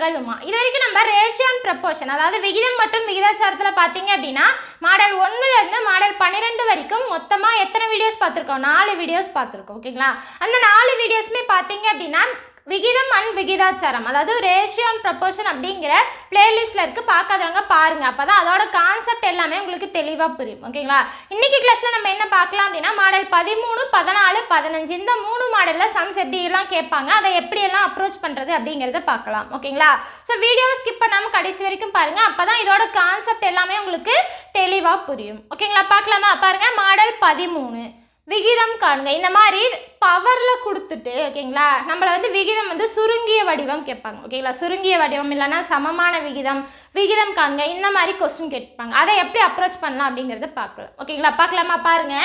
விகிதங்களுமா இது வரைக்கும் நம்ம ரேஷியன் ப்ரப்போர்ஷன் அதாவது விகிதம் மற்றும் விகிதாச்சாரத்தில் பார்த்தீங்க அப்படின்னா மாடல் ஒன்றுலேருந்து மாடல் பன்னிரெண்டு வரைக்கும் மொத்தமாக எத்தனை வீடியோஸ் பார்த்துருக்கோம்? நாலு வீடியோஸ் பார்த்துருக்கோம் ஓகேங்களா அந்த நாலு வீடியோஸுமே பார்த்தீங்க அப்படின்னா விகிதம் அண்ட் விகிதாச்சாரம். அதாவது ரேஷியோ அண்ட் ப்ரப்போர்ஷன் அப்படிங்கிற பிளேலிஸ்ட்டில் இருக்குது பார்க்காதவங்க பாருங்கள் அப்போ தான் அதோட கான்செப்ட் எல்லாமே உங்களுக்கு தெளிவாக புரியும். ஓகேங்களா இன்றைக்கி கிளாஸில் நம்ம என்ன பார்க்கலாம் அப்படின்னா மாடல் பதிமூணு பதினாலு பதினஞ்சு. இந்த மூணு மாடலில் சம்ஸ் எப்படியெல்லாம் கேட்பாங்க அதை எப்படியெல்லாம் அப்ரோச் பண்ணுறது அப்படிங்கிறத பார்க்கலாம். ஓகேங்களா ஸோ வீடியோவை ஸ்கிப் பண்ணாமல் கடைசி வரைக்கும் பாருங்கள் அப்போ தான் இதோட கான்செப்ட் எல்லாமே உங்களுக்கு தெளிவாக புரியும். ஓகேங்களா பார்க்கலாமா? பாருங்கள் மாடல் பதிமூணு. விகிதம் காண்க இந்த மாதிரி பவரில் கொடுத்துட்டு ஓகேங்களா? நம்மளை வந்து விகிதம் வந்து சுருங்கிய வடிவம் கேட்பாங்க. ஓகேங்களா? சுருங்கிய வடிவம் இல்லைன்னா சமமான விகிதம் விகிதம் காண்க இந்த மாதிரி கொஸ்டின் கேட்பாங்க. அதை எப்படி அப்ரோச் பண்ணலாம் அப்படிங்கிறத பார்க்கலாம். ஓகேங்களா? பார்க்கலாமா? பாருங்க.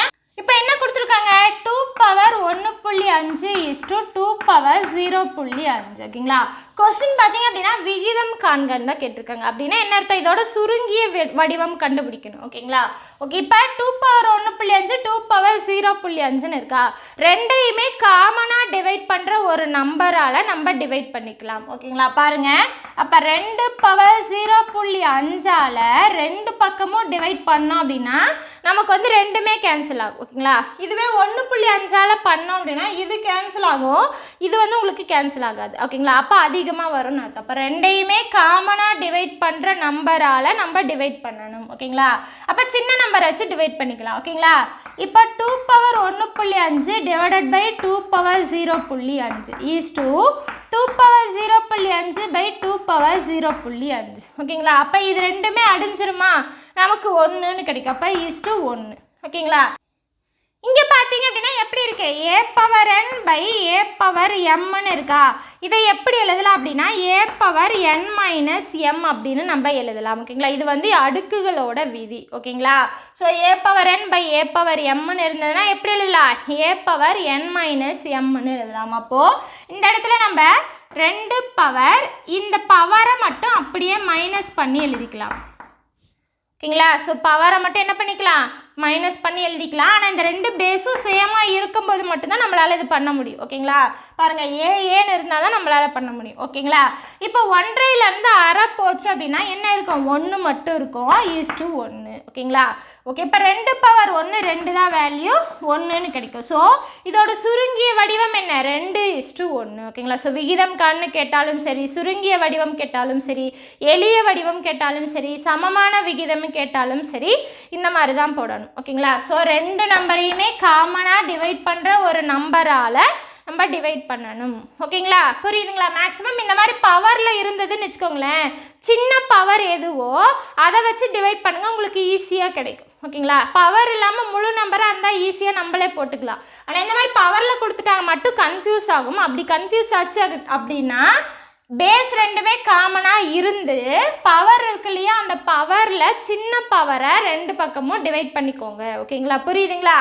என்ன கொடுத்துருக்காங்க? டூ பவர் ஒன்று புள்ளி அஞ்சு is to two power zero புள்ளி அஞ்சு. ஓகேங்களா? கொஸ்டின் பார்த்தீங்க அப்படின்னா விகிதம் காண்கன்னு தான் கேட்டிருக்காங்க. அப்படின்னா என்ன அர்த்தம்? இதோட சுருங்கிய வடிவம் கண்டுபிடிக்கணும். ஓகேங்களா? ஓகே இப்போ டூ பவர் ஒன்று புள்ளி அஞ்சு டூ பவர் ஜீரோ புள்ளி அஞ்சுன்னு இருக்கா? ரெண்டையுமே காமனாக டிவைட் பண்ணுற ஒரு நம்பரால் நம்ம டிவைட் பண்ணிக்கலாம். ஓகேங்களா? பாருங்கள் அப்போ ரெண்டு பவர் ஜீரோ புள்ளி அஞ்சால் ரெண்டு பக்கமும் டிவைட் பண்ணோம் அப்படின்னா நமக்கு வந்து ரெண்டுமே கேன்சல் ஆகும். ஓகேங்களா? இதுவே ஒன்று புள்ளி அஞ்சால் பண்ணோம் அப்படின்னா இது கேன்சல் ஆகும். இது வந்து உங்களுக்கு கேன்சல் ஆகாது. ஓகேங்களா அப்போ அதிகமாக வரும் அர்த்தம். அப்போ ரெண்டையுமே காமனாக டிவைட் பண்ணுற நம்பரால் நம்ம டிவைட் பண்ணணும். ஓகேங்களா அப்போ சின்ன நம்பரை வச்சு டிவைட் பண்ணிக்கலாம். ஓகேங்களா இப்போ டூ பவர் ஒன்று புள்ளி அஞ்சு divided by two power zero புள்ளி அஞ்சு. Is to two power zero புள்ளி அஞ்சு பை டூ பவர் ஜீரோ புள்ளி அஞ்சு. ஓகேங்களா அப்போ இது ரெண்டுமே அடிஞ்சிருமா? நமக்கு ஒன்றுன்னு கிடைக்கும். அப்போ ஈஸ் டூ ஒன்று ஓகேங்களா இங்கே பார்த்தீங்க அப்படின்னா எப்படி இருக்கு? A power N by A power எம்னு இருக்கா? இதை எப்படி எழுதலாம் அப்படின்னா A power N minus M அப்படின்னு நம்ம எழுதலாம் ஓகேங்களா? இது வந்து அடுக்குகளோட விதி ஓகேங்களா? So A power N by A power எம்னு இருந்ததுன்னா எப்படி எழுதலாம்? ஏ பவர் என் மைனஸ் எம்னு எழுதலாம். அப்போது இந்த இடத்துல நம்ம ரெண்டு பவர் இந்த பவரை மட்டும் அப்படியே மைனஸ் பண்ணி எழுதிக்கலாம். ஓகேங்களா? ஸோ பவரை மட்டும் என்ன பண்ணிக்கலாம்? மைனஸ் பண்ணி எழுதிக்கலாம். ஆனால் இந்த ரெண்டு பேஸும் சேமாக இருக்கும்போது மட்டும்தான் நம்மளால் இது பண்ண முடியும். ஓகேங்களா? பாருங்கள் ஏ ஏன்னு இருந்தால் தான் நம்மளால் பண்ண முடியும். ஓகேங்களா? இப்போ ஒன்றையிலேருந்து அரை போச்சு அப்படின்னா என்ன இருக்கும்? ஒன்று மட்டும் இருக்கும். ஈஸ் டு ஒன்று ஓகேங்களா? ஓகே இப்போ ரெண்டு பவர் ஒன்று ரெண்டு தான் வேல்யூ ஒன்றுன்னு கிடைக்கும். ஸோ இதோட சுருங்கிய வடிவம் என்ன? ரெண்டு இஸ் டு ஒன்று ஓகேங்களா? ஸோ விகிதம் கண்ணு கேட்டாலும் சரி சுருங்கிய வடிவம் கேட்டாலும் சரி எளிய வடிவம் கேட்டாலும் சரி சமமான விகிதம் கேட்டாலும் சரி இந்த மாதிரி தான் போடணும். ஓகேங்களா? ஸோ ரெண்டு நம்பரையுமே காமனாக டிவைட் பண்ணுற ஒரு நம்பரால் நம்ம டிவைட் பண்ணணும். ஓகேங்களா? புரியுதுங்களா? மேக்ஸிமம் இந்த மாதிரி பவரில் இருந்ததுன்னு வச்சுக்கோங்களேன். சின்ன பவர் எதுவோ அதை வச்சு டிவைட் பண்ணுங்கள் உங்களுக்கு ஈஸியாக கிடைக்கும். ஓகேங்களா? பவர் இல்லாமல் முழு நம்பராக இருந்தால் ஈஸியாக நம்மளே போட்டுக்கலாம். ஆனால் இந்த மாதிரி பவரில் கொடுத்துட்டாங்க மட்டும் கன்ஃபியூஸ் ஆகும். அப்படி கன்ஃபியூஸ் ஆச்சு அப்படின்னா பேஸ் ரெண்டுமே காமனாக இருந்து பவர் இருக்கு இல்லையா அந்த பவரில் சின்ன பவரை ரெண்டு பக்கமும் டிவைட் பண்ணிக்கோங்க. ஓகேங்களா புரியுதுங்களா?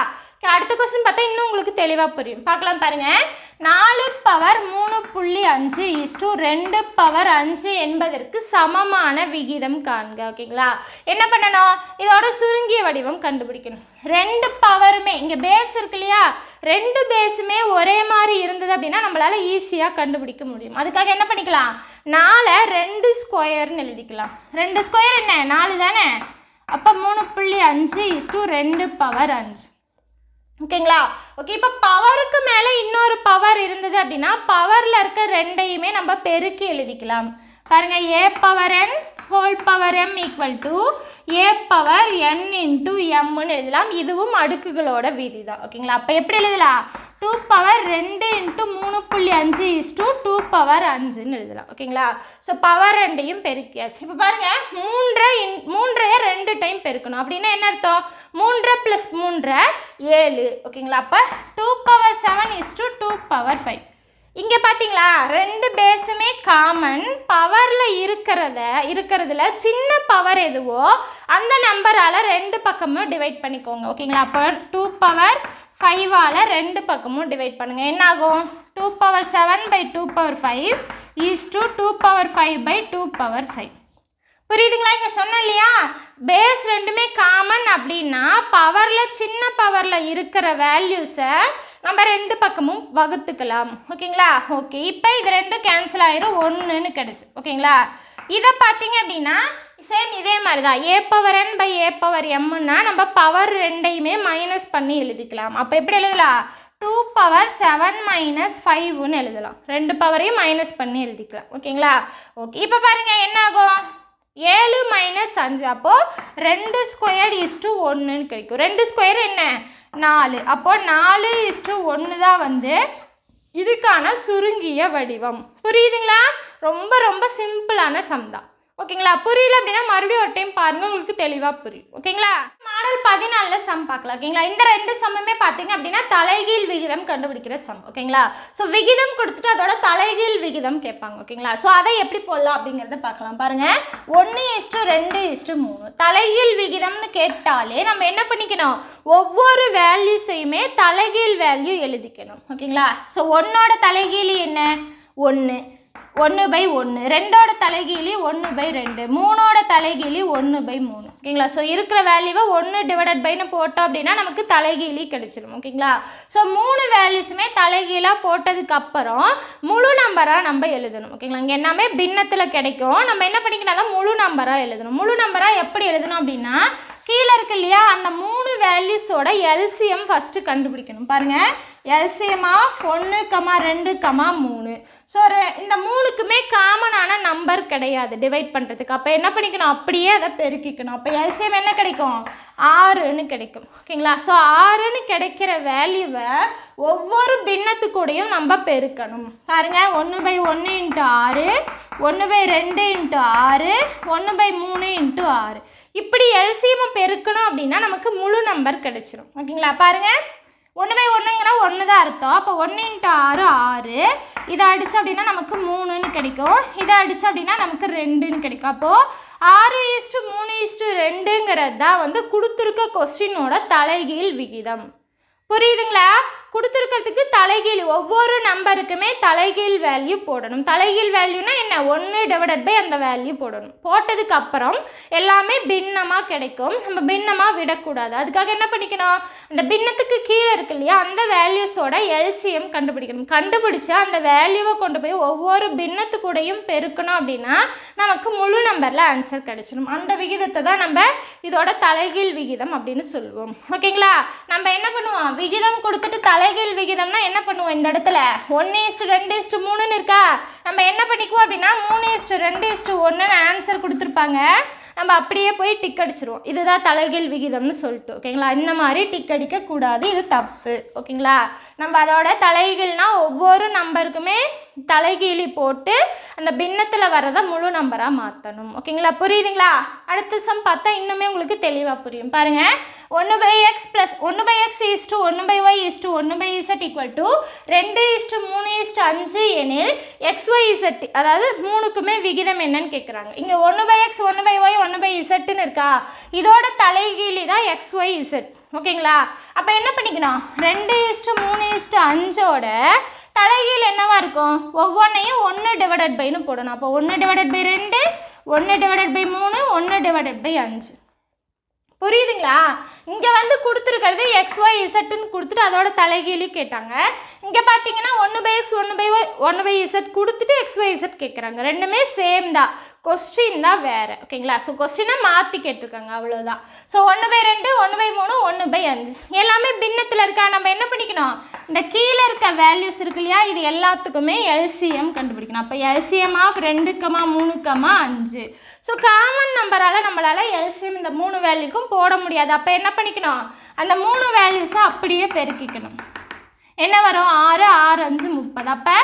அடுத்த கொஸ்டின் பார்த்தா இன்னும் உங்களுக்கு தெளிவாக புரியும். பார்க்கலாம் பாருங்கள் நாலு பவர் மூணு புள்ளி அஞ்சு இஸ்டு ரெண்டு பவர் அஞ்சு என்பதற்கு சமமான விகிதம் காண்க. ஓகேங்களா என்ன பண்ணணும்? இதோட சுருங்கிய வடிவம் கண்டுபிடிக்கணும். ரெண்டு பவருமே இங்கே பேஸ் இருக்கு இல்லையா? ரெண்டு பேஸுமே ஒரே மாதிரி இருந்தது அப்படின்னா நம்மளால் ஈஸியாக கண்டுபிடிக்க முடியும். அதுக்காக என்ன பண்ணிக்கலாம்? நாலை ரெண்டு ஸ்கொயர்னு எழுதிக்கலாம். ரெண்டு ஸ்கொயர் என்ன? நாலு தானே? அப்போ மூணு புள்ளி அஞ்சு இஸ் டூ ரெண்டு பவர் அஞ்சு. ஓகேங்களா ஓகே இப்போ பவருக்கு மேலே இன்னொரு பவர் இருந்தது அப்படின்னா பவரில் இருக்க ரெண்டையுமே நம்ம பெருக்கி எழுதிக்கலாம். பாருங்கள் A power N whole power M equal to A power N into எம்னு எழுதலாம். இதுவும் அடுக்குகளோட விதி தான் ஓகேங்களா அப்போ எப்படி எழுதலாம்? டூ பவர் ரெண்டு இன்ட்டு மூணு புள்ளி அஞ்சு இஸ் டூ டூ பவர் அஞ்சுன்னு எழுதலாம். ஓகேங்களா ஸோ பவர் ரெண்டையும் பெருக்கியாச்சு. இப்போ பாருங்கள் மூன்றை இன் மூன்றைய ரெண்டு டைம் பெருக்கணும். அப்படின்னா என்ன அர்த்தம்? மூன்றரை ப்ளஸ் மூன்றரை ஏழு. ஓகேங்களா அப்போ two power seven is to two power five இங்கே பார்த்தீங்களா ரெண்டு பேஸுமே காமன் பவரில் இருக்கிறத இருக்கிறதுல சின்ன பவர் எதுவோ அந்த நம்பரால் ரெண்டு பக்கமும் டிவைட் பண்ணிக்கோங்க. ஓகேங்களா அப்போ டூ பவர் ஃபைவால் ரெண்டு பக்கமும் டிவைட் பண்ணுங்கள் என்ன ஆகும் two power seven by two power five is to two power five by two power five புரியுதுங்களா? இங்கே சொன்னேன் இல்லையா? பேஸ் ரெண்டுமே காமன் அப்படின்னா பவரில் சின்ன பவரில் இருக்கிற வேல்யூஸை நம்ம ரெண்டு பக்கமும் வகுத்துக்கலாம். ஓகேங்களா? ஓகே. இப்போ இது ரெண்டும் கேன்சல் ஆயிரும். ஒன்றுன்னு கிடச்சி. ஓகேங்களா? இதை பார்த்தீங்க அப்படின்னா சேம் இதே மாதிரி தான் A power N by A power எம்முன்னா நம்ம பவர் ரெண்டையுமே மைனஸ் பண்ணி எழுதிக்கலாம். அப்போ எப்படி எழுதலாம்? டூ பவர் செவன் மைனஸ் ஃபைவ்னு எழுதலாம். ரெண்டு பவரையும் மைனஸ் பண்ணி எழுதிக்கலாம். ஓகேங்களா? ஓகே. இப்போ பாருங்கள் என்ன ஆகும்? ஏழு மைனஸ் அஞ்சு. அப்போது ரெண்டு ஸ்கொயர் இஸ் டூ ஒன்றுன்னு கிடைக்கும். ரெண்டு ஸ்கொயர் என்ன? நாலு. அப்போது நாலு இஷ்டம் ஒன்று தான் வந்து இதுக்கான சுருங்கிய வடிவம். புரியுதுங்களா? ரொம்ப ரொம்ப சிம்பிளான சம் தான். ஓகேங்களா? புரியல அப்படின்னா மறுபடியும் ஒரு டைம் பாருங்கள் உங்களுக்கு தெளிவாக புரியும். ஓகேங்களா? மாடல் பதினாலில் சம் பார்க்கலாம் ஓகேங்களா? இந்த ரெண்டு சம்முமே பார்த்தீங்க அப்படின்னா தலைகீழ் விகிதம் கண்டுபிடிக்கிற சம் ஓகேங்களா? ஸோ விகிதம் கொடுத்துட்டு அதோட தலைகீழ் விகிதம் கேட்பாங்க ஓகேங்களா? ஸோ அதை எப்படி போடலாம் அப்படிங்கிறத பார்க்கலாம். பாருங்கள் ஒன்று இஸ்டு ரெண்டு இஸ்டு மூணு. தலைகீழ் விகிதம்னு கேட்டாலே நம்ம என்ன பண்ணிக்கணும்? ஒவ்வொரு வேல்யூஸையுமே தலைகீழ் வேல்யூ எழுதிக்கணும் ஓகேங்களா? ஸோ ஒன்னோட தலைகீழ் என்ன? ஒன்று ஒன்று பை ஒன்று ரெண்டோட தலைகீழி ஒன்று பை ரெண்டு. மூணோட தலைகீழி ஒன்று பை மூணு. ஓகேங்களா? ஸோ இருக்கிற வேல்யூவை ஒன்று டிவைடட் பைன்னு போட்டோம் அப்படின்னா நமக்கு தலைகீழி கிடைச்சிடும் ஓகேங்களா? ஸோ மூணு வேல்யூஸுமே தலைகீழாக போட்டதுக்கப்புறம் முழு நம்பராக நம்ம எழுதணும். ஓகேங்களா? இங்கே எல்லாமே பின்னத்தில் கிடைக்கும். நம்ம என்ன பண்ணிக்கணும்? முழு நம்பராக எழுதணும். முழு நம்பராக எப்படி எழுதணும் அப்படின்னா கீழே இருக்கு இல்லையா? அந்த மூணு வேல்யூஸோட எல்சிஎம் ஃபஸ்ட்டு கண்டுபிடிக்கணும். பாருங்கள் எல்சிஎம் ஆஃப் ஒன்று கமா ரெண்டு கமா மூணு. ஸோ இந்த மூணுக்குமே காமனான நம்பர் கிடையாது. டிவைட் பண்ணுறதுக்கு அப்போ என்ன பண்ணிக்கணும்? அப்படியே அதை பெருக்கிக்கணும். அப்போ எல்சிஎம் என்ன கிடைக்கும்? ஆறுன்னு கிடைக்கும். ஓகேங்களா ஸோ ஆறுன்னு கிடைக்கிற வேல்யூவை ஒவ்வொரு பின்னத்துக்கூடையும் நம்ம பெருக்கணும். பாருங்கள் ஒன்று பை ஒன்று இன்ட்டு ஆறு ஒன்று பை ரெண்டு இன்ட்டு ஆறு ஒன்று பை மூணு இன்ட்டு ஆறு. இப்படி எல்சிஎம் பெருக்கணும் அப்படின்னா நமக்கு முழு நம்பர் கிடைச்சிரும். ஓகேங்களா? பாருங்கள் ஒன்று பை ஒன்றுங்கிற ஒன்று தான் அர்த்தம். அப்போ ஒன்று இன்ட்டு ஆறு ஆறு. இதை அடித்தோம் அப்படின்னா நமக்கு மூணுன்னு கிடைக்கும். இதை அடித்தோம் அப்படின்னா நமக்கு ரெண்டுன்னு கிடைக்கும். அப்போது ஆறு ஈஸ்ட்டு மூணு ஈஸ்ட்டு ரெண்டுங்கிறது தான் வந்து கொடுத்துருக்க கொஸ்டினோட தலைகீழ் விகிதம். புரியுதுங்களா? கொடுத்துருக்கிறதுக்கு தலைகீழ் ஒவ்வொரு நம்பருக்குமே தலைகீழ் வேல்யூ போடணும். தலைகீழ் வேல்யூனா என்ன? ஒன்று டிவைடட் பை அந்த வேல்யூ போடணும். போட்டதுக்கு அப்புறம் எல்லாமே பின்னமாக கிடைக்கும். நம்ம பின்னமாக விடக்கூடாது. அதுக்காக என்ன பண்ணிக்கணும்? அந்த பின்னத்துக்கு கீழே இருக்கு இல்லையா அந்த வேல்யூஸோட எல்சிஎம் கண்டுபிடிக்கணும். கண்டுபிடிச்சா அந்த வேல்யூவை கொண்டு போய் ஒவ்வொரு பின்னத்துக்கூடையும் பெருக்கணும் அப்படின்னா நமக்கு முழு நம்பரில் ஆன்சர் கிடைச்சிடும் அந்த விகிதத்தை தான் நம்ம இதோட தலைகீழ் விகிதம் அப்படின்னு சொல்லுவோம். ஓகேங்களா? நம்ம என்ன பண்ணுவோம்? விகிதம் கொடுத்துட்டு தலை தலைகீழ் விகிதம்னா என்ன பண்ணுவோம் இந்த இடத்துல? ஒன்று இஸ்டு ரெண்டு இஸ்ட்டு மூணுன்னு இருக்கா? நம்ம என்ன பண்ணிக்குவோம் அப்படின்னா மூணு இஸ்டு ரெண்டு இஸ்டு ஒன்றுன்னு ஆன்சர் கொடுத்துருப்பாங்க. நம்ம அப்படியே போய் டிக் அடிச்சிருவோம். இதுதான் தலைகீழ் விகிதம்னு சொல்லிட்டு ஓகேங்களா இந்த மாதிரி டிக் அடிக்கக்கூடாது. இது தப்பு ஓகேங்களா நம்ம அதோட தலைகீழ்னா ஒவ்வொரு நம்பருக்குமே தலைகீழி போட்டு அந்த பின்னத்தில் வரதை முழு நம்பராக மாற்றணும் ஓகேங்களா? புரியுதுங்களா? அடுத்த சம் பார்த்தா இன்னுமே உங்களுக்கு தெளிவாக புரியும். பாருங்கள் ஒன்று பை எக்ஸ் ப்ளஸ் ஒன்று பை எக்ஸ் ஈஸ்ட்டு ஒன்று பை ஒய் ஈஸ்ட்டு ஒன்று பை இசட் ஈக்குவல் டு ரெண்டு ஈஸ்ட்டு மூணு ஈஸ்ட்டு அஞ்சு எனில் எக்ஸ் ஒய் இசட் அதாவது மூணுக்குமே விகிதம் என்னன்னு கேட்குறாங்க இங்கே ஒன்று பை எக்ஸ் ஒன்று பை ஒய் ஒன்று பை இசட்டுன்னு இருக்கா? இதோட தலைகீழி தான் எக்ஸ் ஒய் இசட் ஓகேங்களா? அப்போ என்ன பண்ணிக்கணும்? ரெண்டு ஈஸ்ட்டு மூணு ஈஸ்ட்டு அஞ்சோட தலைகீழ் என்னவாக இருக்கும்? ஒவ்வொன்றையும் ஒன்று டிவைடட் பைன்னு போடணும். அப்போ ஒன்று டிவைடட் பை ரெண்டு ஒன்று டிவைடட் பை மூணு ஒன்று டிவைடட் பை அஞ்சு. புரியுதுங்களா? இங்கே வந்து கொடுத்துருக்கிறது எக்ஸ் ஒய் இசட்டுன்னு கொடுத்துட்டு அதோட தலைகீழி கேட்டாங்க. இங்கே பார்த்தீங்கன்னா ஒன்று பை எக்ஸ் ஒன்று பை ஒய் ஒன்று பை இசட் கொடுத்துட்டு எக்ஸ் ஒய் இசட் கேட்குறாங்க ரெண்டுமே சேம் தான். கொஸ்டின் தான் வேறு. ஓகேங்களா? ஸோ கொஸ்டினை மாற்றி கேட்டிருக்காங்க. அவ்வளோதான் ஸோ ஒன்று பை ரெண்டு ஒன்று பை மூணு ஒன்று பை அஞ்சு. எல்லாமே பின்னத்தில் இருக்கா? நம்ம என்ன பண்ணிக்கணும்? இந்த கீழே இருக்க வேல்யூஸ் இருக்கு இல்லையா? இது எல்லாத்துக்குமே எல்சிஎம் கண்டுபிடிக்கணும். அப்போ எல்சிஎம் ஆஃப் ரெண்டுக்கமா மூணுக்கமா அஞ்சு. ஸோ காமன் நம்பரால் நம்மளால் எல்சிஎம் இந்த மூணு வேல்யூக்கும் போட முடியாது. அப்போ என்ன பண்ணிக்கணும்? அந்த மூணு வேல்யூஸை அப்படியே பெருக்கிக்கணும். என்ன வரும்? ஆறு ஆறு அஞ்சு முப்பது. அப்போ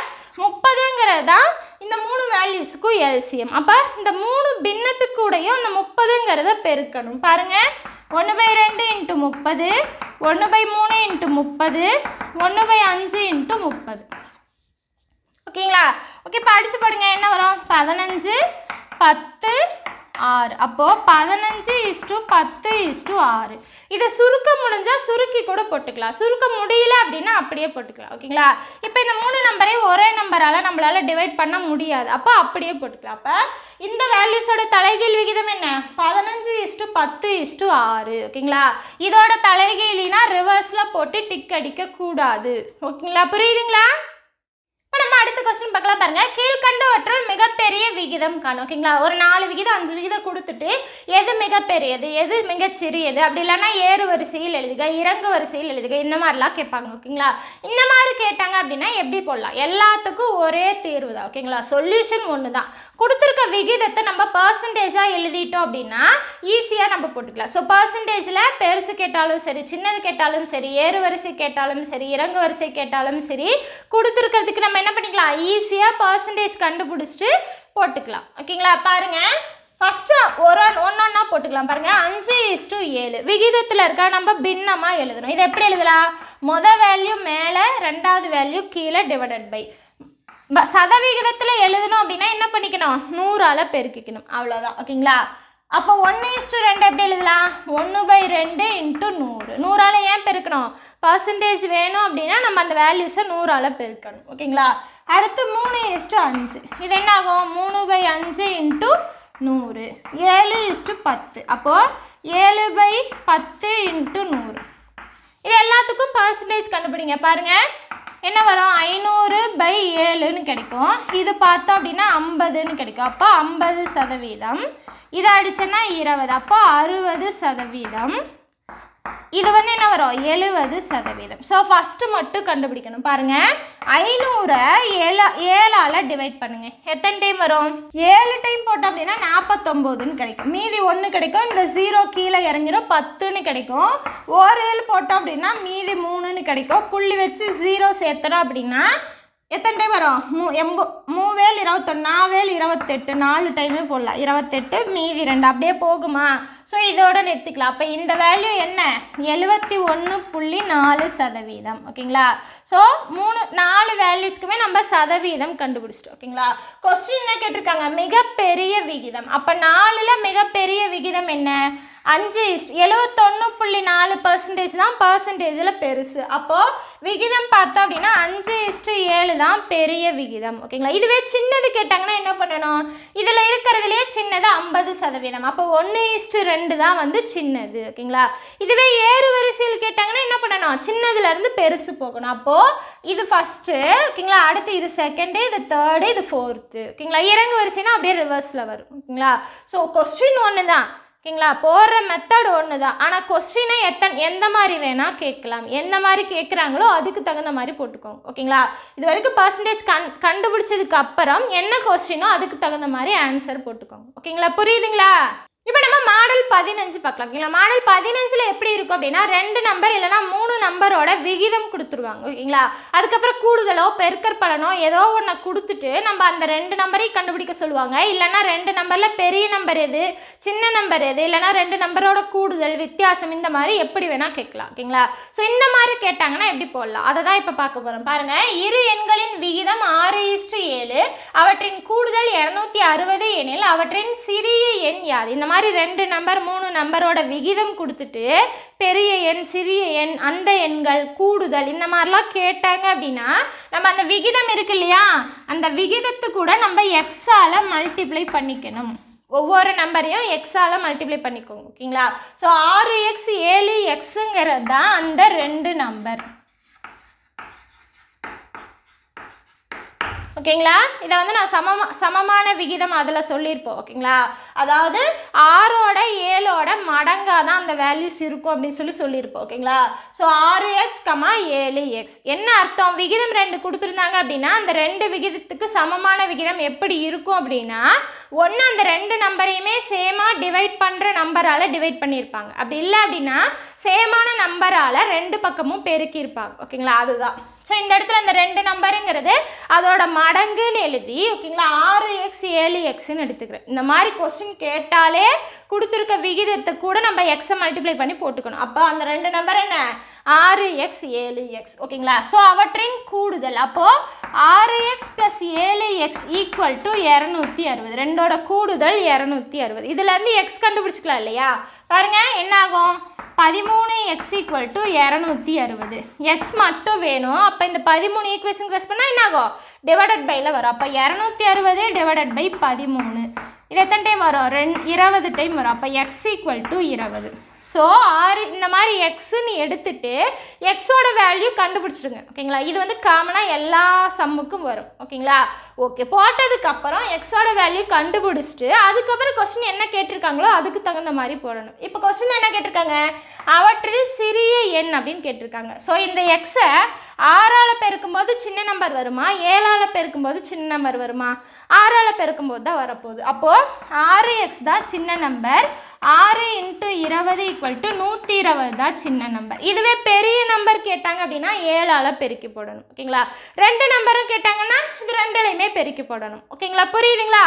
முப்பதுங்கிறது தான் இந்த மூணு வேல்யூஸுக்கும் எல்சிஎம் அப்போ இந்த மூணு பின்னத்துக்கூடையும் அந்த முப்பதுங்கிறத பெருக்கணும். பாருங்கள் ஒன்று பை ரெண்டு இன்ட்டு முப்பது ஒன்று பை மூணு இன்ட்டு முப்பது ஒன்று பை அஞ்சு இன்ட்டு முப்பது. ஓகேங்களா? ஓகே படித்து பாடுங்க என்ன வரும்? பதினஞ்சு பத்து ஆறு. அப்போது பதினஞ்சு இஸ்டு பத்து இஸ்டு ஆறு. இதை சுருக்க முடிஞ்சால் சுருக்கி கூட போட்டுக்கலாம். சுருக்க முடியல அப்படின்னா அப்படியே போட்டுக்கலாம். ஓகேங்களா? இப்போ இந்த மூணு நம்பரையும் ஒரே நம்பரால் நம்மளால் டிவைட் பண்ண முடியாது. அப்போ அப்படியே போட்டுக்கலாம். அப்போ இந்த வேல்யூஸோட தலைகீழ் விகிதம் என்ன? பதினஞ்சு இஸ்டு பத்து இஸ்டு ஆறு. ஓகேங்களா? இதோட தலைகீழினா ரிவர்ஸில் போட்டு டிக் அடிக்கக்கூடாது. ஓகேங்களா? புரியுதுங்களா? அடுத்த கொஸ்டின் பார்க்கலாம் பாருங்க. கீழ்கண்டவற்றுள் மிகப்பெரிய விகிதம் காணும். ஓகேங்களா ஒரு நாலு விகிதம் அஞ்சு விகிதம் கொடுத்துட்டு எது மிகப்பெரியது? எது மிகச்சிறியது? அப்படி இல்லைன்னா ஏறு வரிசையில் எழுதுக இறங்கு வரிசையில் எழுதுக. இந்த மாதிரிலாம் கேட்பாங்க. ஓகேங்களா இந்த மாதிரி கேட்டாங்க அப்படின்னா எப்படி போடலாம்? எல்லாத்துக்கும் ஒரே தீர்வு தான். ஓகேங்களா சொல்யூஷன் ஒன்று தான். கொடுத்துருக்க விகிதத்தை நம்ம பர்சன்டேஜாக எழுதிட்டோம் அப்படின்னா ஈஸியாக நம்ம போட்டுக்கலாம். ஸோ பர்சன்டேஜில் பெருசு கேட்டாலும் சரி சின்னது கேட்டாலும் சரி ஏறு வரிசை கேட்டாலும் சரி இறங்கு வரிசை கேட்டாலும் சரி கொடுத்துருக்கிறதுக்கு நம்ம என்ன பண்ணிக்கலாம். ஈஸியாக பர்சன்டேஜ் கண்டுபிடிச்சிட்டு போட்டுக்கலாம். ஓகேங்களா? பாருங்கள் ஃபஸ்ட்டு ஒரு ஒன்றொன்னா போட்டுக்கலாம். பாருங்கள் அஞ்சு இஸ்டு ஏழு. விகிதத்தில் இருக்க? நம்ம பின்னமாக எழுதணும். இதை எப்படி எழுதலாம்? மொதல் வேல்யூ மேலே ரெண்டாவது வேல்யூ கீழே டிவைடட் பை ப- சதவிகிதத்தில் எழுதணும் அப்படின்னா என்ன பண்ணிக்கணும்? நூறால் பெருக்கிக்கணும். அவ்வளோதான் ஓகேங்களா? அப்போ ஒன்று இஸ்டு ரெண்டு எப்படி எழுதலாம்? ஒன்று பை ரெண்டு இன்ட்டு நூறு. நூறால் ஏன் பெருக்கணும்? பர்சன்டேஜ் வேணும் அப்படின்னா நம்ம அந்த வேல்யூஸை நூறால் பெருக்கணும். ஓகேங்களா? அடுத்து மூணு இஸ்டு அஞ்சு. இது என்ன ஆகும்? மூணு பை அஞ்சு இன்ட்டு நூறு. ஏழு இஸ்டு பத்து. அப்போது ஏழு பை பத்து இன்ட்டு நூறு. இது எல்லாத்துக்கும் பர்சன்டேஜ் கண்டுபிடிங்க. பாருங்கள் என்ன வரும்? ஐநூறு பை ஏழுன்னு கிடைக்கும். இது பார்த்தோம் அப்படின்னா ஐம்பதுன்னு கிடைக்கும். அப்போ ஐம்பது சதவீதம். இதை அடித்தோன்னா இருபது. அப்போ அறுபது சதவீதம். இது வந்து என்ன வரும்? எழுபது சதவீதம். ஸோ ஃபஸ்ட்டு மட்டும் கண்டுபிடிக்கணும். பாருங்கள் ஐநூறை ஏழா ஏழால் டிவைட் பண்ணுங்கள் எத்தனை டைம் வரும்? ஏழு டைம் போட்டோம் அப்படின்னா நாற்பத்தொம்போதுன்னு கிடைக்கும். மீதி ஒன்று கிடைக்கும். இந்த ஜீரோ கீழே இறங்கிடும் பத்துன்னு கிடைக்கும். ஒரு ஏழு போட்டோம் அப்படின்னா மீதி மூணுன்னு கிடைக்கும். புள்ளி வச்சு ஜீரோ சேர்த்துறோம் அப்படின்னா எத்தனை டைம் வரும்? மூ எண்போ மூவேல் இருபத்தொன்று நாவேல் இருபத்தெட்டு நாலு டைமே போடலாம். இருபத்தெட்டு மீதி ரெண்டு. அப்படியே போகுமா? ஸோ இதோட நிறுத்திக்கலாம். அப்போ இந்த வேல்யூ என்ன? எழுபத்தி ஒன்று புள்ளி நாலு சதவீதம். ஓகேங்களா? ஸோ மூணு நாலு வேல்யூஸ்க்குமே நம்ம சதவீதம் கண்டுபிடிச்சிட்டோம். ஓகேங்களா? கொஸ்டின் என்ன கேட்டிருக்காங்க? மிகப்பெரிய விகிதம். அப்போ நாலில் மிகப்பெரிய விகிதம் என்ன? அஞ்சு எழுவத்தொன்று புள்ளி நாலு பர்சன்டேஜ் தான் பர்சன்டேஜில் பெருசு. அப்போது விகிதம் பார்த்தோம் அப்படின்னா அஞ்சு இஸ்டு ஏழு தான் பெரிய விகிதம். ஓகேங்களா? இதுவே சின்னது கேட்டாங்கன்னா என்ன பண்ணணும்? இதில் இருக்கிறதுலே சின்னது ஐம்பது சதவீதம். அப்போ ஒன்று இஸ்டு ரெண்டு தான் வந்து சின்னது ஓகேங்களா? இதுவே ஏறு வரிசையில் கேட்டாங்கன்னா என்ன பண்ணணும்? சின்னதுலேருந்து பெருசு போகணும். அப்போது இது ஃபஸ்ட்டு ஓகேங்களா? அடுத்து இது செகண்டு இது தேர்டு இது ஃபோர்த்து ஓகேங்களா? இறங்கு வரிசைனா அப்படியே ரிவர்ஸில் வரும் ஓகேங்களா? ஸோ கொஸ்டின் ஒன்று தான் ஓகேங்களா? போடுற மெத்தட் ஒன்று தான். ஆனால் கொஸ்டினை எத்தனை எந்த மாதிரி வேணால் கேட்கலாம். எந்த மாதிரி கேட்குறாங்களோ அதுக்கு தகுந்த மாதிரி போட்டுக்கோங்க ஓகேங்களா? இது வரைக்கும் பர்சன்டேஜ் கண் கண்டுபிடிச்சதுக்கு அப்புறம் என்ன கொஸ்டினோ அதுக்கு தகுந்த மாதிரி ஆன்சர் போட்டுக்கோங்க ஓகேங்களா? புரியுதுங்களா? இப்போ நம்ம மாடல் பதினஞ்சு பார்க்கலாம். ஓகேங்களா? மாடல் பதினஞ்சில் எப்படி இருக்கும் அப்படின்னா ரெண்டு நம்பர் இல்லைன்னா மூணு நம்பரோட விகிதம் கொடுத்துருவாங்க. ஓகேங்களா? அதுக்கப்புறம் கூடுதலோ பெருக்கற் பலனோ ஏதோ ஒன்று கொடுத்துட்டு நம்ம அந்த ரெண்டு நம்பரையும் கண்டுபிடிக்க சொல்லுவாங்க. இல்லைன்னா ரெண்டு நம்பரில் பெரிய நம்பர் எது சின்ன நம்பர் எது இல்லைன்னா ரெண்டு நம்பரோட கூடுதல் வித்தியாசம் இந்த மாதிரி எப்படி வேணால் கேட்கலாம். ஓகேங்களா? ஸோ இந்த மாதிரி கேட்டாங்கன்னா எப்படி போடலாம்? அதை தான் இப்போ பார்க்க போகிறோம் பாருங்கள் இரு எண்களின் விகிதம் அவற்றின் கூடுதல் இரநூத்தி அறுபது எனில் அவற்றின் சிறிய எண் யாது? இந்த மாதிரி ரெண்டு நம்பர் மூணு நம்பரோட விகிதம் கொடுத்துட்டு பெரிய எண் சிறிய எண் அந்த எண்கள் கூடுதல் இந்த மாதிரிலாம் கேட்டாங்க அப்படின்னா நம்ம அந்த விகிதம் இருக்கு இல்லையா? அந்த விகிதத்து கூட நம்ம எக்ஸால் மல்டிப்ளை பண்ணிக்கணும். ஒவ்வொரு நம்பரையும் எக்ஸால் மல்டிப்ளை பண்ணிக்கோங்க ஓகேங்களா? ஸோ ஆறு எக்ஸ் ஏழு எக்ஸுங்கிறது தான் அந்த ரெண்டு நம்பர் ஓகேங்களா? இதை வந்து நான் சமமா சமமான விகிதம் அதில் சொல்லியிருப்போம் ஓகேங்களா? அதாவது ஆறோட ஏழோட மடங்காக தான் அந்த வேல்யூஸ் இருக்கும் அப்படின்னு சொல்லி சொல்லியிருப்போம் ஓகேங்களா? ஸோ ஆறு எக்ஸ் கமா ஏழு எக்ஸ் என்ன அர்த்தம்? விகிதம் ரெண்டு கொடுத்துருந்தாங்க அப்படின்னா அந்த ரெண்டு விகிதத்துக்கு சமமான விகிதம் எப்படி இருக்கும் அப்படின்னா ஒன்று அந்த ரெண்டு நம்பரையுமே சேமாக டிவைட் பண்ணுற நம்பரால் டிவைட் பண்ணியிருப்பாங்க. அப்படி இல்லை அப்படின்னா சேமான நம்பரால் ரெண்டு பக்கமும் பெருக்கியிருப்பாங்க ஓகேங்களா? அதுதான். ஸோ இந்த இடத்துல இந்த ரெண்டு நம்பருங்கிறது அதோட மடங்குன்னு எழுதி ஓகேங்களா? ஆறு எக்ஸ் ஏழு எக்ஸ்ன்னு எடுத்துக்கிறேன். இந்த மாதிரி கொஸ்டின் கேட்டாலே கொடுத்துருக்க விகிதத்தை கூட நம்ம எக்ஸை மல்டிப்ளை பண்ணி போட்டுக்கணும். அப்போ அந்த ரெண்டு நம்பர் என்ன? ஆறு எக்ஸ் ஏழு எக்ஸ் ஓகேங்களா? ஸோ அவற்றின் கூடுதல். அப்போது ஆறு எக்ஸ் ப்ளஸ் ஏழு எக்ஸ் ஈக்குவல் டு இரநூத்தி அறுபது. ரெண்டோட கூடுதல் இரநூத்தி அறுபது. இதுலேருந்து எக்ஸ் கண்டுபிடிச்சிக்கலாம் இல்லையா? பாருங்கள் என்னாகும்? பதிமூணு எக்ஸ் ஈக்குவல் டு இரநூத்தி அறுபது. எக்ஸ் மட்டும் வேணும். அப்போ இந்த பதிமூணு ஈக்குவேஷன் க்ரெஸ் பண்ணால் என்ன ஆகும் டிவைடட் பையில் வரும். அப்போ இரநூத்தி அறுபது டிவைடட் பை பதிமூணு. இது எத்தனை டைம் வரும்? ரெண் இருபது டைம் வரும். அப்போ எக்ஸ் ஈக்குவல் டு இருபது. ஸோ ஆறு இந்த மாதிரி எக்ஸுன்னு எடுத்துட்டு எக்ஸோட வேல்யூ கண்டுபிடிச்சிடுங்க. ஓகேங்களா இது வந்து காமனாக எல்லா சம்முக்கும் வரும். ஓகேங்களா ஓகே போட்டதுக்கப்புறம் எக்ஸோட வேல்யூ கண்டுபிடிச்சிட்டு அதுக்கப்புறம் கொஸ்டின் என்ன கேட்டிருக்காங்களோ அதுக்கு தகுந்த மாதிரி போடணும். இப்போ கொஸ்டின் என்ன கேட்டிருக்காங்க? அவற்றில் சிறிய எண் அப்படின்னு கேட்டிருக்காங்க. ஸோ இந்த எக்ஸை ஆறால் பெருக்கும்போது சின்ன நம்பர் வருமா? ஏழால் பெருக்கும்போது சின்ன நம்பர் வருமா? ஆறால் பெருக்கும்போது தான் வரப்போகுது. அப்போது ஆறு எக்ஸ் தான் சின்ன நம்பர் ஆறு இன்ட்டு இருபது ஈக்குவல் டு நூற்றி இருபது தான் சின்ன நம்பர் இதுவே பெரிய நம்பர் கேட்டாங்க அப்படின்னா ஏழால் பெருக்கி போடணும். ஓகேங்களா? ரெண்டு நம்பரும் கேட்டாங்கன்னா இது ரெண்டுலையுமே பெருக்கி போடணும். ஓகேங்களா? புரியுதுங்களா?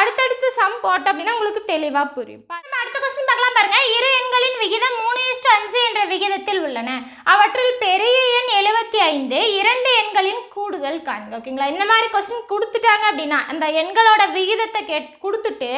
அடுத்தடுத்து சம் போட்டோம் அப்படின்னா உங்களுக்கு தெளிவாக புரியும். நம்ம அடுத்த கொஸ்டின் பார்க்கலாம் பாருங்க. இரு எண்களின் விகிதம் மூணு இஸ்ட் அஞ்சு என்ற விகிதத்தில் உள்ளன. அவற்றில் பெரிய எண் எழுபத்தி ஐந்து இரண்டு எண்களின் கூடுதல் காண்க. ஓகேங்களா? இந்த மாதிரி கொஸ்டின் கொடுத்துட்டாங்க அப்படின்னா அந்த எண்களோட விகிதத்தை கேட் கொடுத்துட்டு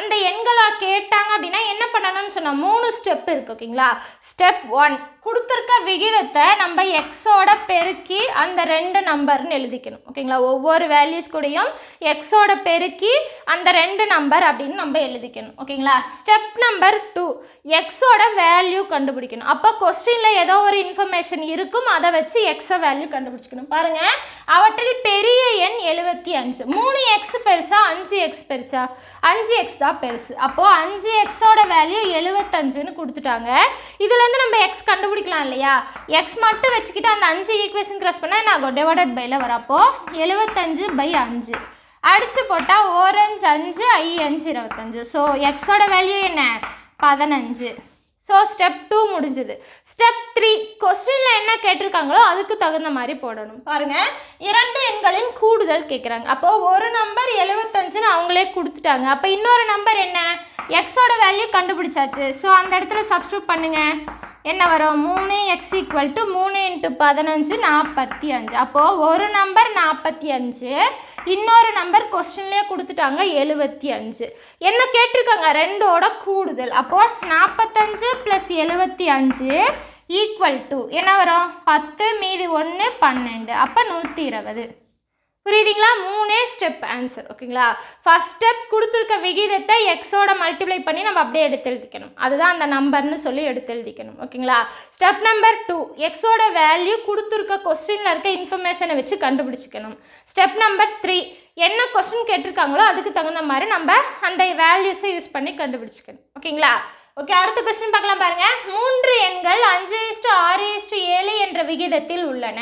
அந்த எண்களை கேட்டாங்க அப்படின்னா என்ன பண்ணணும்னு சொன்னால் மூணு ஸ்டெப் இருக்கு ஓகேங்களா ஸ்டெப் ஒன் கொடுத்துருக்க விகிதத்தை நம்ம எக்ஸோட பெருக்கி அந்த ரெண்டு நம்பர்னு எழுதிக்கணும். ஓகேங்களா? ஒவ்வொரு வேல்யூஸ் கூடயும் எக்ஸோட பெருக்கி அந்த ரெண்டு நம்பர் அப்படின்னு நம்ம எழுதிக்கணும். ஓகேங்களா? ஸ்டெப் நம்பர் டூ எக்ஸோட வேல்யூ கண்டுபிடிக்கணும். அப்போ கொஸ்டினில் ஏதோ ஒரு இன்ஃபர்மேஷன் இருக்கும் அதை வச்சு எக்ஸை வேல்யூ கண்டுபிடிச்சிக்கணும். பாருங்கள் அவற்றில் பெரிய எண் எழுபத்தி அஞ்சு. மூணு எக்ஸ் பெருசா அஞ்சு எக்ஸ் பெருசா? அஞ்சு எக்ஸ் தான் பெருசு. அப்போது அஞ்சு எக்ஸோட வேல்யூ எழுபத்தஞ்சுன்னு கொடுத்துட்டாங்க. இதுலேருந்து நம்ம எக்ஸ் கண்டுபிடிக்கலாம் இல்லையா? எக்ஸ் மட்டும் வச்சுக்கிட்டு அந்த அஞ்சு ஈக்குவேஷன் க்ராஸ் பண்ணால் என்ன ஆகும்? டிவைடட் பையில் வரப்போ எழுபத்தஞ்சு பை அஞ்சு. அடித்து போட்டால் ஓரஞ்சு அஞ்சு ஐ அஞ்சு இருபத்தஞ்சு. ஸோ எக்ஸோட வேல்யூ என்ன? பதினஞ்சு. ஸோ ஸ்டெப் டூ முடிஞ்சுது. ஸ்டெப் த்ரீ கொஸ்டினில் என்ன கேட்டிருக்காங்களோ அதுக்கு தகுந்த மாதிரி போடணும். பாருங்கள் இரண்டு எண்களின் கூடுதல் கேட்குறாங்க அப்போது ஒரு நம்பர் எழுபத்தஞ்சுன்னு அவங்களே கொடுத்துட்டாங்க. அப்போ இன்னொரு நம்பர் என்ன? எக்ஸோட வேல்யூ கண்டுபிடிச்சாச்சு. ஸோ அந்த இடத்துல சப்ஸ்டியூட் பண்ணுங்கள் என்ன வரும்? மூணு எக்ஸ் ஈக்குவல் டு மூணு இன்ட்டு பதினஞ்சு நாற்பத்தி அஞ்சு அப்போது ஒரு நம்பர் நாற்பத்தி அஞ்சு இன்னொரு நம்பர் கொஸ்டின்லேயே கொடுத்துட்டாங்க எழுபத்தி அஞ்சு என்ன கேட்டிருக்காங்க? ரெண்டோட கூடுதல். அப்போது நாற்பத்தஞ்சு ப்ளஸ் எழுபத்தி அஞ்சு ஈக்குவல் டு என்ன வரும்? பத்து மீதி ஒன்று பன்னெண்டு. அப்போ நூற்றி இருபது. புரியுதுங்களா? மூணே ஸ்டெப் ஆன்சர் ஓகேங்களா? ஃபஸ்ட் ஸ்டெப் கொடுத்துருக்க விகிதத்தை எக்ஸோட மல்டிப்ளை பண்ணி நம்ம அப்படியே எடுத்து எழுதிக்கணும். அதுதான் அந்த நம்பர்னு சொல்லி எடுத்து எழுதிக்கணும் ஓகேங்களா? ஸ்டெப் நம்பர் டூ எக்ஸோட வேல்யூ கொடுத்துருக்க கொஸ்டினில் இருக்க இன்ஃபர்மேஷனை வச்சு கண்டுபிடிச்சிக்கணும். ஸ்டெப் நம்பர் த்ரீ என்ன கொஸ்டின் கேட்டிருக்காங்களோ அதுக்கு தகுந்த மாதிரி நம்ம அந்த வேல்யூஸை யூஸ் பண்ணி கண்டுபிடிச்சிக்கணும் ஓகேங்களா? ஓகே அடுத்த கொஸ்டின் பார்க்கலாம் பாருங்க. மூன்று எண்கள் அஞ்சு இஸ்டு ஆறு இஸ்டு ஏழு என்ற விகிதத்தில் உள்ளன.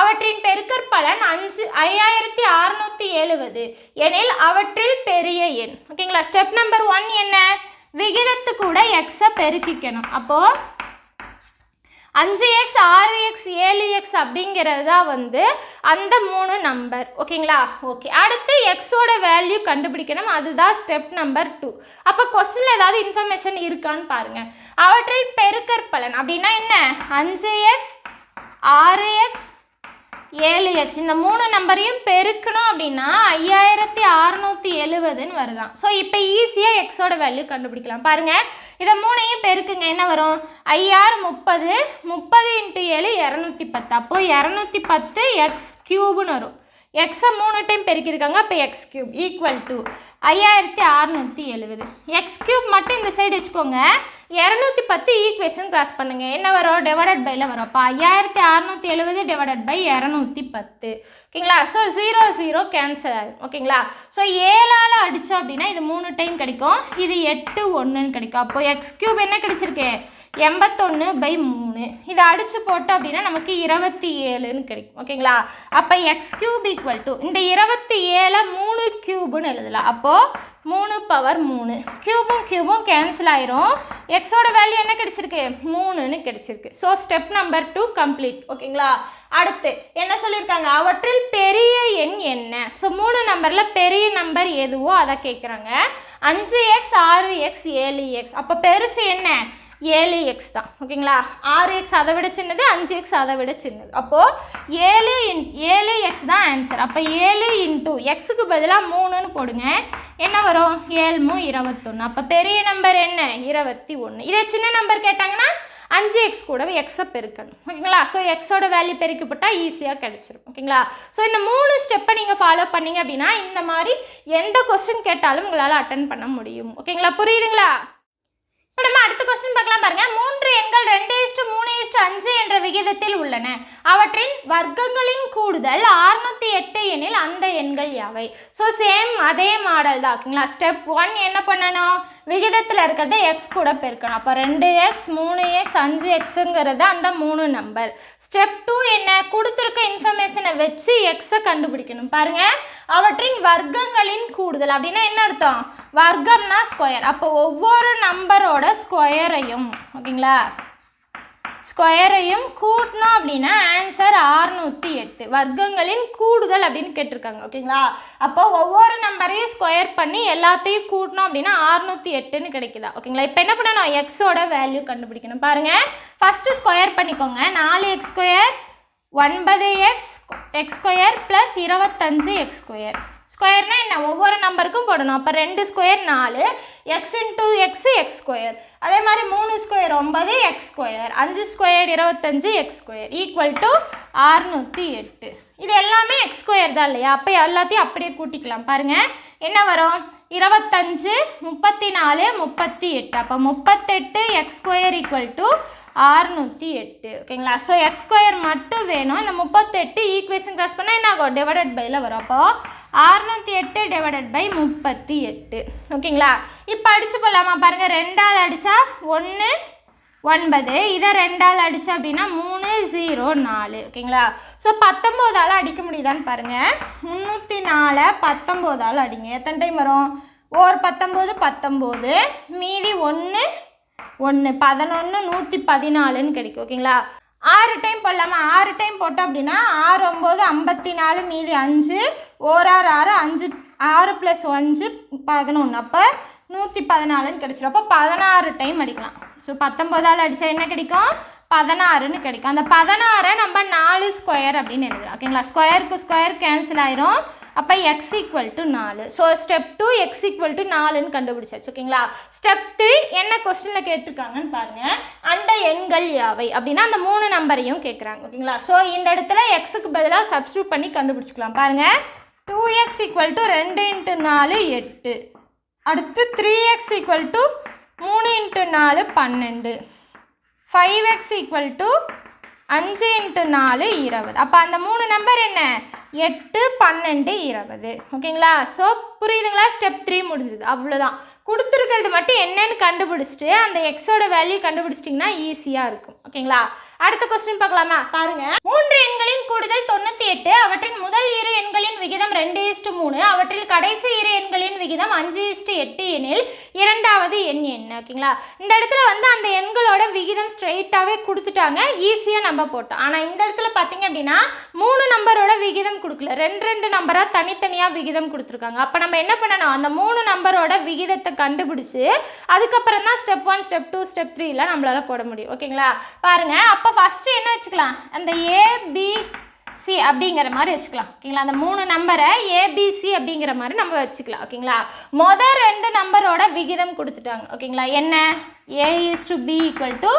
அவற்றின் பெருக்கற்பலன் அஞ்சு ஐயாயிரத்தி அறுநூத்தி எழுபது எனில் அவற்றில் பெரிய எண். ஓகேங்களா ஸ்டெப் நம்பர் ஒன் என்ன? விகிதத்து கூட எக்ஸை பெருக்கிக்கணும். அப்போது அஞ்சு எக்ஸ் ஆறு எக்ஸ் ஏழு எக்ஸ் அப்படிங்கிறது தான் வந்து அந்த மூணு நம்பர் ஓகேங்களா ஓகே அடுத்து எக்ஸோட வேல்யூ கண்டுபிடிக்கணும். அதுதான் ஸ்டெப் நம்பர் டூ அப்போ கொஸ்டினில் ஏதாவது இன்ஃபர்மேஷன் இருக்கான்னு பாருங்கள் அவற்றில் பெருக்கற்பலன் அப்படின்னா என்ன? அஞ்சு எக்ஸ் ஆறு எக்ஸ் ஏழு எக்ஸ் இந்த மூணு நம்பரையும் பெருக்கணும் அப்படின்னா ஐயாயிரத்தி அறநூற்றி எழுபதுன்னு வருதான். ஸோ இப்போ ஈஸியாக எக்ஸோட வேல்யூ கண்டுபிடிக்கலாம். பாருங்கள் இதை மூணையும் பெருக்குங்க என்ன வரும்? ஐஆர் முப்பது முப்பது இன்ட்டு ஏழு இரநூத்தி பத்து. அப்போது இரநூத்தி பத்து எக்ஸ் க்யூப்னு வரும். எக்ஸை மூணு டைம் பெருக்கியிருக்காங்க இப்போ எக்ஸ் க்யூப் ஈக்குவல் டு ஐயாயிரத்தி அறநூற்றி எழுபது எக்ஸ் க்யூப் மட்டும் இந்த சைடு வச்சுக்கோங்க. இரநூத்தி பத்து ஈக்குவேஷன் கிராஸ் பண்ணுங்கள் என்ன வரும்? டிவைடட் பையில் வரும். அப்போ ஐயாயிரத்தி அறநூற்றி எழுபது டிவைடட் பை இரநூத்தி பத்து. ஓகேங்களா? ஸோ ஜீரோ ஜீரோ கேன்சல் ஆகும் ஓகேங்களா? ஸோ ஏழால் அடித்தோம் அப்படின்னா இது மூணு டைம் கிடைக்கும். இது எட்டு ஒன்றுன்னு கிடைக்கும். அப்போ எக்ஸ் கியூப் என்ன கிடைச்சிருக்கு? எண்பத்தொன்று பை மூணு. இதை அடித்து போட்டோம் அப்படின்னா நமக்கு இருபத்தி ஏழுன்னு கிடைக்கும். ஓகேங்களா? அப்போ எக்ஸ் கியூப் ஈக்குவல் டு இந்த இருபத்தி ஏழை மூணு க்யூப்னு எழுதலாம். அப்போது மூணு பவர் மூணு. கியூபும் கியூபும் கேன்சல் ஆயிரும். எக்ஸோட வேல்யூ என்ன கிடைச்சிருக்கு? மூணுன்னு கிடைச்சிருக்கு. So step number two complete ஓகேங்களா அடுத்து என்ன சொல்லியிருக்காங்க அவற்றில் பெரிய எண் என்ன? ஸோ மூணு நம்பரில் பெரிய நம்பர் எதுவோ அதை கேட்குறாங்க. அஞ்சு எக்ஸ் ஆறு எக்ஸ் ஏழு எக்ஸ் அப்போ பெருசு என்ன? ஏழு எக்ஸ் தான். ஓகேங்களா? ஆறு எக்ஸ் அதை விட சின்னது அஞ்சு எக்ஸ் அதை விட சின்னது. அப்போது ஏழு இன் ஏழு எக்ஸ் தான் ஆன்சர் அப்போ ஏழு இன்ட்டு எக்ஸுக்கு பதிலாக மூணுன்னு போடுங்க. என்ன வரும்? ஏழ்மு இருபத்தொன்று அப்போ பெரிய நம்பர் என்ன? இருபத்தி ஒன்று இதே சின்ன நம்பர் கேட்டாங்கன்னா அஞ்சு எக்ஸ் கூட எக்ஸை பெருக்கணும். ஓகேங்களா? ஸோ எக்ஸோட வேல்யூ பெருக்கப்பட்டால் ஈஸியாக கிடச்சிரும். ஓகேங்களா? ஸோ இந்த மூணு ஸ்டெப்பை நீங்கள் ஃபாலோ பண்ணீங்க அப்படின்னா இந்த மாதிரி எந்த கொஸ்டின் கேட்டாலும் உங்களால் அட்டன் பண்ண முடியும். ஓகேங்களா? புரியுதுங்களா இப்போ நம்ம அடுத்த கொஸ்டின் பார்க்கலாம் பாருங்க. மூன்று எண்கள் ரெண்டு இஸ்டு மூணு அஞ்சு என்ற விகிதத்தில் உள்ளன. அவற்றின் வர்க்கங்களின் கூடுதல் அறுநூத்தி எட்டு எனில் அந்த எண்கள் யாவை? ஸோ சேம் அதே மாடல் தான். ஓகேங்களா? ஸ்டெப் ஒன் என்ன பண்ணணும்? விகிதத்தில் இருக்கிறத எக்ஸ் கூட பெருக்கணும். அப்போ ரெண்டு எக்ஸ் மூணு எக்ஸ் அஞ்சு எக்ஸுங்கிறது அந்த மூணு நம்பர் ஸ்டெப் டூ என்ன? கொடுத்துருக்க இன்ஃபர்மேஷனை வச்சு எக்ஸை கண்டுபிடிக்கணும். பாருங்க. அவற்றின் வர்க்கங்களின் கூடுதல் அப்படின்னா என்ன அர்த்தம்? வர்க்கம்னா ஸ்கொயர் அப்போ ஒவ்வொரு நம்பரோட ஸ்கொயரையும் ஓகேங்களா? ஸ்கொயரையும் கூட்டினோம் அப்படின்னா ஆன்சர் அறுநூற்றி எட்டு. வர்க்கங்களின் கூடுதல் அப்படின்னு கேட்டிருக்காங்க ஓகேங்களா? அப்போ ஒவ்வொரு நம்பரையும் ஸ்கொயர் பண்ணி எல்லாத்தையும் கூட்டினோம் அப்படின்னா அறுநூற்றி எட்டுன்னு கிடைக்குதா? ஓகேங்களா? இப்போ என்ன பண்ணணும்? எக்ஸோட வேல்யூ கண்டுபிடிக்கணும். பாருங்கள் ஃபஸ்ட்டு ஸ்கொயர் பண்ணிக்கோங்க. நாலு எக்ஸ் ஸ்கொயர் ஒன்பது எக்ஸ் எக்ஸ் ஸ்கொயர் ப்ளஸ் இருபத்தஞ்சு எக்ஸ் ஸ்கொயர். ஸ்கொயர்னா என்ன? ஒவ்வொரு நம்பருக்கும் போடணும். அப்போ ரெண்டு ஸ்கொயர் நாலு X into X X square அதே மாதிரி மூணு ஸ்கொயர் ஒன்பது எக்ஸ் ஸ்கொயர் அஞ்சு ஸ்கொயர் இருபத்தஞ்சு எக்ஸ் ஸ்கொயர் ஈக்குவல் டு அறுநூற்றி எட்டு. இது எல்லாமே எக்ஸ் ஸ்கொயர் தான் இல்லையா? அப்போ எல்லாத்தையும் அப்படியே கூட்டிக்கலாம். பாருங்கள் என்ன வரும்? இருபத்தஞ்சு முப்பத்தி நாலு முப்பத்தி எட்டு. அப்போ முப்பத்தெட்டு எக்ஸ் ஸ்கொயர் ஈக்குவல் டு அறுநூற்றி எட்டு. ஓகேங்களா? ஸோ எக்ஸ் ஸ்கொயர் மட்டும் வேணும். இந்த முப்பத்தெட்டு ஈக்குவேஷன் கிராஸ் பண்ணால் என்ன ஆகும்? டிவைடட் பையில் வரும். அப்போது அறுநூற்றி எட்டு டிவைடட் பை முப்பத்தி எட்டு. ஓகேங்களா? இப்போ அடித்து போடலாமா? பாருங்கள் ரெண்டாவது அடித்தா ஒன்று ஒன்பது. இதை ரெண்டால் அடிச்சு அப்படின்னா மூணு ஜீரோ நாலு. ஓகேங்களா? ஸோ பத்தொம்போதால் அடிக்க முடியுதான்னு பாருங்கள் முந்நூற்றி நாலை பத்தொம்போதால் அடிங்க. எத்தனை டைம் வரும்? ஓர் பத்தொம்போது பத்தொம்போது. மீதி ஒன்று ஒன்று பதினொன்று நூற்றி பதினாலுன்னு கிடைக்கும் ஓகேங்களா? ஆறு டைம் போடலாமா? ஆறு டைம் போட்டோம் அப்படின்னா ஆறு ஒம்பது ஐம்பத்தி நாலு மீதி அஞ்சு ஓராறு ஆறு அஞ்சு ஆறு ப்ளஸ் அஞ்சு பதினொன்று அப்போ நூற்றி பதினாலுன்னு கிடைச்சிடும் அப்போ பதினாறு டைம் அடிக்கலாம். ஸோ பத்தொம்போதால் அடித்தா என்ன கிடைக்கும்? பதினாறுன்னு கிடைக்கும். அந்த பதினாறை நம்ம நாலு ஸ்கொயர் அப்படின்னு எழுதலாம் ஓகேங்களா? ஸ்கொயருக்கு ஸ்கொயர் கேன்சல் ஆயிரும். அப்போ எக்ஸ் ஈக்குவல் டு நாலு. So step two X equal to நாலுன்னு கண்டுபிடிச்சாச்சு ஓகேங்களா ஸ்டெப் த்ரீ என்ன கொஸ்டினில் கேட்டிருக்காங்கன்னு பாருங்கள் அந்த எண்கள் யாவை? அப்படின்னா அந்த மூணு நம்பரையும் கேட்குறாங்க ஓகேங்களா ஸோ இந்த இடத்துல எக்ஸுக்கு பதிலாக சப்ஸ்டியூட் பண்ணி கண்டுபிடிச்சிக்கலாம். பாருங்கள் டூ எக்ஸ் ஈக்குவல் டு ரெண்டு இன்ட்டு நாலு எட்டு. அடுத்து த்ரீ எக்ஸ் ஈக்குவல் டு மூணு இன்ட்டு நாலு பன்னெண்டு. ஃபைவ் எக்ஸ் ஈக்குவல் டு அஞ்சு இன்ட்டு நாலு இருபது. அப்போ அந்த மூணு நம்பர் என்ன? எட்டு பன்னெண்டு இருபது. ஓகேங்களா? ஸோ புரியுதுங்களா? ஸ்டெப் த்ரீ முடிஞ்சுது. அவ்வளோதான் கொடுத்துருக்கிறது மட்டும் என்னன்னு கண்டுபிடிச்சிட்டு அந்த எக்ஸோட வேல்யூ கண்டுபிடிச்சிட்டிங்கன்னா ஈஸியாக இருக்கும். ஓகேங்களா? அடுத்த கொஸ்டின் பார்க்கலாமா? பாருங்க. மூன்று எண்களின் கூடுதல் தொண்ணூற்றி எட்டு அவற்றின் முதல் இரு எண்களின் விகிதம் ரெண்டு இஸ்டு மூணு அவற்றில் கடைசி இரு எண்களின் விகிதம் அஞ்சு இஸ்டு எட்டு எனில் இரண்டாவது எண் என்ன? ஓகேங்களா இந்த இடத்துல வந்து அந்த எண்களோட விகிதம் ஸ்ட்ரெயிட்டாகவே கொடுத்துட்டாங்க. ஈஸியாக நம்ம போட்டோம். ஆனால் இந்த இடத்துல பார்த்தீங்க அப்படின்னா மூணு நம்பரோட விகிதம் கொடுக்கல. ரெண்டு ரெண்டு நம்பராக தனித்தனியாக விகிதம் கொடுத்துருக்காங்க. அப்போ நம்ம என்ன பண்ணணும்? அந்த மூணு நம்பரோட விகிதத்தை கண்டுபிடிச்சி அதுக்கப்புறம் தான் step one step two step த்ரீலாம் நம்மளால் போட முடியும். ஓகேங்களா பாருங்கள் அப்போ ஃபஸ்ட்டு என்ன வச்சுக்கலாம்? அந்த ஏபி சி அப்படிங்கிற மாதிரி வச்சுக்கலாம். ஓகேங்களா அந்த மூணு நம்பரை ஏபிசி அப்படிங்கிற மாதிரி நம்ம வச்சுக்கலாம். ஓகேங்களா மொதல் ரெண்டு நம்பரோட விகிதம் கொடுத்துட்டாங்க. ஓகேங்களா என்ன? A is to B equal to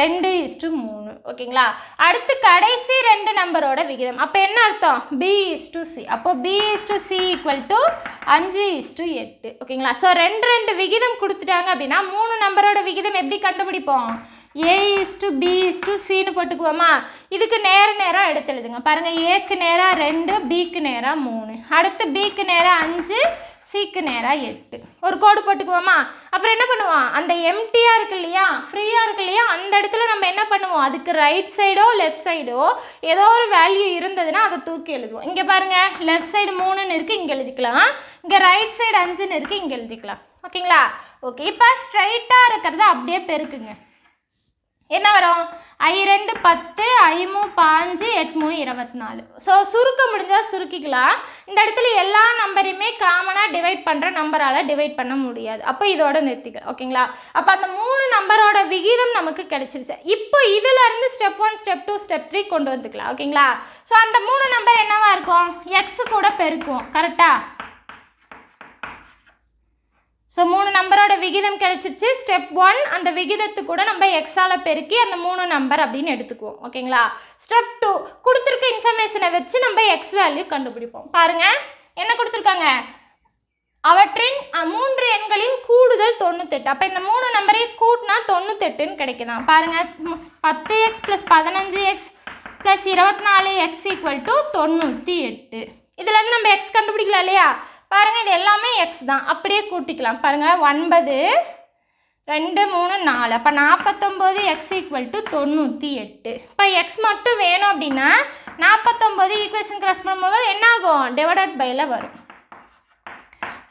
ரெண்டு இஸ் டு மூணு. ஓகேங்களா அடுத்து கடைசி ரெண்டு நம்பரோட விகிதம். அப்போ என்ன அர்த்தம்? பி இஸ் டு சி அப்போ B is to C equal to அஞ்சு இஸ் டு எட்டு. ஓகேங்களா ஸோ ரெண்டு ரெண்டு விகிதம் கொடுத்துட்டாங்க அப்படின்னா மூணு நம்பரோட விகிதம் எப்படி கண்டுபிடிப்போம்? A is to B is to சின்னு போட்டுக்குவோமா? இதுக்கு நேர நேராக எடுத்து எழுதுங்க. பாருங்கள் ஏக்கு நேராக ரெண்டு பிக்கு நேராக மூணு. அடுத்து பிக்கு நேராக அஞ்சு சிக்கு நேராக எட்டு. ஒரு கோடு போட்டுக்குவோமா? அப்புறம் என்ன பண்ணுவோம்? அந்த எம்டியாக இருக்கு இல்லையா? ஃப்ரீயாக இருக்கு இல்லையா? அந்த இடத்துல நம்ம என்ன பண்ணுவோம்? அதுக்கு ரைட் சைடோ லெஃப்ட் சைடோ ஏதோ ஒரு வேல்யூ இருந்ததுன்னா அதை தூக்கி எழுதுவோம். இங்கே பாருங்கள் லெஃப்ட் சைடு மூணுன்னு இருக்குது இங்கே எழுதிக்கலாம். இங்கே ரைட் சைடு அஞ்சுன்னு இருக்குது இங்கே எழுதிக்கலாம். ஓகேங்களா? ஓகே இப்போ ஸ்ட்ரைட்டாக இருக்கிறத அப்படியே பெருக்குங்க. என்ன வரும்? ஐ ரெண்டு பத்து ஐமூ பாஞ்சு எட்மு இருபத்தி நாலு ஸோ சுருக்க முடிஞ்சால் சுருக்கிக்கலாம். இந்த இடத்துல எல்லா நம்பரையுமே காமனாக டிவைட் பண்ணுற நம்பரால் டிவைட் பண்ண முடியாது. அப்போ இதோட நிறுத்திக்கலாம். ஓகேங்களா அப்போ அந்த மூணு நம்பரோட விகிதம் நமக்கு கிடச்சிருச்சு. இப்போ இதுலேருந்து step one step two step three கொண்டு வந்துக்கலாம். ஓகேங்களா ஸோ அந்த மூணு நம்பர் என்னவா இருக்கும்? எக்ஸு கூட பெருக்குவோம். கரெக்டாக ஸோ மூணு நம்பரோட விகிதம் கிடச்சிருச்சு. ஸ்டெப் ஒன் அந்த விகிதத்து கூட நம்ம எக்ஸால் பெருக்கி அந்த மூணு நம்பர் அப்படின்னு எடுத்துக்குவோம். ஓகேங்களா ஸ்டெப் டூ கொடுத்துருக்க இன்ஃபர்மேஷனை வச்சு நம்ம எக்ஸ் வேல்யூ கண்டுபிடிப்போம். பாருங்க என்ன கொடுத்துருக்காங்க? அவற்றின் மூன்று எண்களின் கூடுதல் தொண்ணூத்தெட்டு. அப்போ இந்த மூணு நம்பரையும் கூட்டினா தொண்ணூத்தெட்டுன்னு கிடைக்குதான். பாருங்கள் பத்து எக்ஸ் ப்ளஸ் பதினஞ்சு எக்ஸ் ப்ளஸ் இருபத்தி நாலு எக்ஸ் ஈக்குவல் டு தொண்ணூற்றி எட்டு. இதுலேருந்து நம்ம எக்ஸ் கண்டுபிடிக்கலாம் இல்லையா? பாருங்கள் இது எல்லாமே எக்ஸ் தான். அப்படியே கூட்டிக்கலாம். பாருங்கள் ஒன்பது ரெண்டு மூணு நாலு. அப்போ நாற்பத்தொம்போது எக்ஸ் ஈக்குவல் டு தொண்ணூற்றி எட்டு. இப்போ எக்ஸ் மட்டும் வேணும் அப்படின்னா நாற்பத்தொம்போது ஈக்குவேஷன் கிராஸ் பண்ணும்போது என்ன ஆகும்? டிவைடட் பையில் வரும்.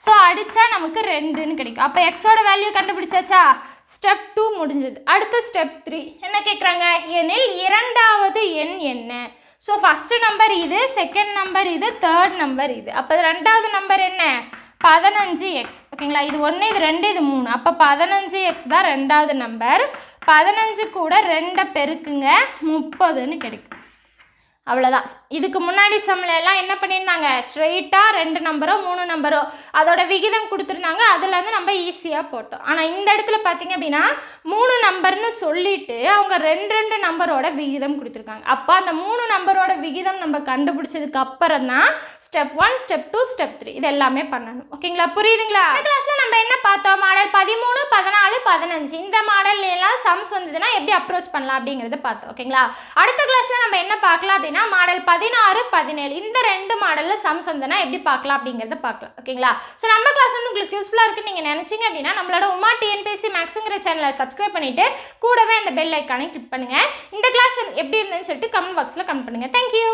ஸோ அடித்தா நமக்கு ரெண்டுன்னு கிடைக்கும். அப்போ எக்ஸோட வேல்யூ கண்டுபிடிச்சாச்சா? ஸ்டெப் டூ முடிஞ்சது. அடுத்த ஸ்டெப் த்ரீ என்ன கேட்குறாங்க எனில் இரண்டாவது எண் என்ன? ஸோ ஃபஸ்ட்டு நம்பர் இது செகண்ட் நம்பர் இது தேர்ட் நம்பர் இது. அப்போ ரெண்டாவது நம்பர் என்ன? பதினஞ்சு எக்ஸ் ஓகேங்களா இது ஒன்று இது ரெண்டு இது மூணு. அப்போ பதினஞ்சு எக்ஸ் தான் ரெண்டாவது நம்பர் பதினஞ்சு கூட ரெண்டை பெருக்குங்க முப்பதுன்னு கிடைக்கும் அவ்வளோதான் இதுக்கு முன்னாடி சம்மில் எல்லாம் என்ன பண்ணியிருந்தாங்க? ஸ்ட்ரெயிட்டாக ரெண்டு நம்பரோ மூணு நம்பரோ அதோட விகிதம் கொடுத்துருந்தாங்க. அதுலேருந்து நம்ம ஈஸியாக போட்டோம். ஆனால் இந்த இடத்துல பார்த்தீங்க அப்படின்னா மூணு நம்பர்னு சொல்லிட்டு அவங்க ரெண்டு ரெண்டு நம்பரோட விகிதம் கொடுத்துருக்காங்க. அப்போ அந்த மூணு நம்பரோட விகிதம் நம்ம கண்டுபிடிச்சதுக்கு அப்புறம் தான் step one step two step three இது எல்லாமே பண்ணணும். ஓகேங்களா? புரியுதுங்களா? இந்த கிளாஸில் நம்ம என்ன பார்த்தோம்? மாடல் பதிமூணு பதினாலு பதினஞ்சு. இந்த மாடல்லாம் சம்ஸ் வந்ததுன்னா எப்படி அப்ரோச் பண்ணலாம் அப்படிங்கிறத பார்த்தோம். ஓகேங்களா? அடுத்த கிளாஸில் நம்ம என்ன பார்க்கலாம் அப்படின்னா மாடல் பதினாறு பதினேழு. இந்த ரெண்டு மாடலில் சம்சந்தனா எப்படி பார்க்கலாம் அப்படிங்கிறத பார்க்கலாம். ஓகேங்களா? ஸோ நம்ம கிளாஸ் வந்து உங்களுக்கு யூஸ்ஃபுல்லாக இருக்குன்னு நீங்கள் நினச்சிங்க அப்படின்னா நம்மளோட உமா டிஎன்பிஎஸ்சி மேக்ஸுங்கிற சேனலை சப்ஸ்கிரைப் பண்ணிவிட்டு கூடவே அந்த பெல் ஐக்கானை கிளிக் பண்ணுங்கள் இந்த கிளாஸ் எப்படி இருந்துன்னு சொல்லிட்டு கமெண்ட் பாக்ஸில் கமெண்ட் பண்ணுங்கள் தேங்க்யூ